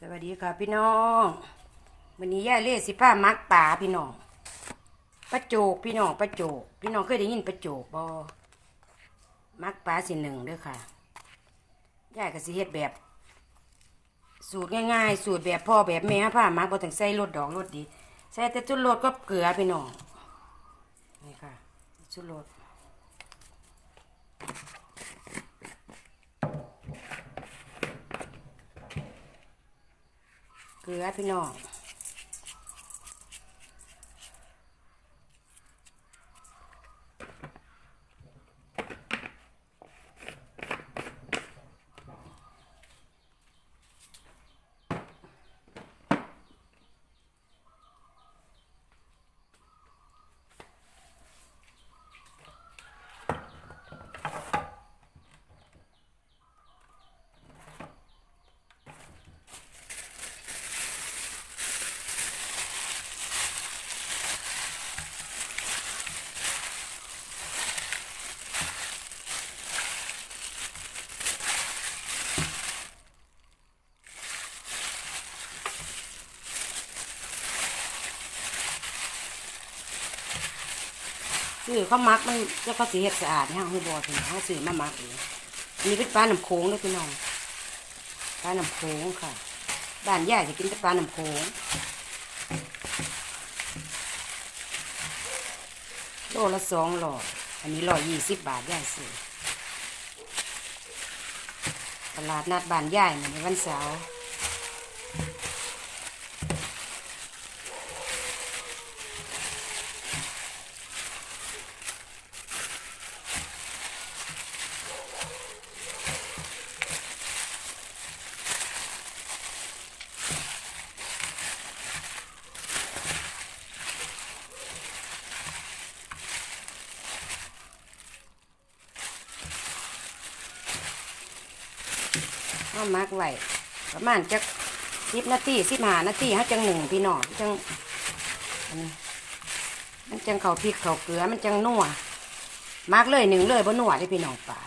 สวัสดีค่ะพี่น้อง วันนี้ย่าเล่สิผ้ามักป่าพี่น้องประโจกพี่น้องประโจก พี่น้องเคยได้ยินประโจกบอมักป่าสิหนึ่งด้อค่ะย่าก็สิเฮ็ดแบบ สูตรง่ายๆ สูตรแบบพ่อแบบแม่ผ้ามักบ่ต้องใส่รสดอกรสดี ใส่แต่จุดรสก็เกลือพี่น้องนี่ค่ะจุดรส เกลือพี่น้อง ซื้อเขามักมันจะเขาสีเห็ดสะอาดเนี่ยให้บอถึงเขาซื้อมามักเองอันนี้เป็นปลาหนำโค้งเลยพี่น้องปลาหนำโค้งค่ะบ้านย่าจะกินแต่ปลาหนำโค้งโลละสองหลอดอันนี้ร้อยยี่สิบบาทย่าซื้อตลาดนัดบ้านย่ายในวันเสาร์ ข้ามักไว้ประมาณจักสิบนาทีสิบห้านาทีเขาจังหนึ่งพี่น้องจังอันนี้มันจังเขาพริกเขาเกลือมันจังนัวมักเลยหนึ่งเลยบนนัวได้พี่น้องป่า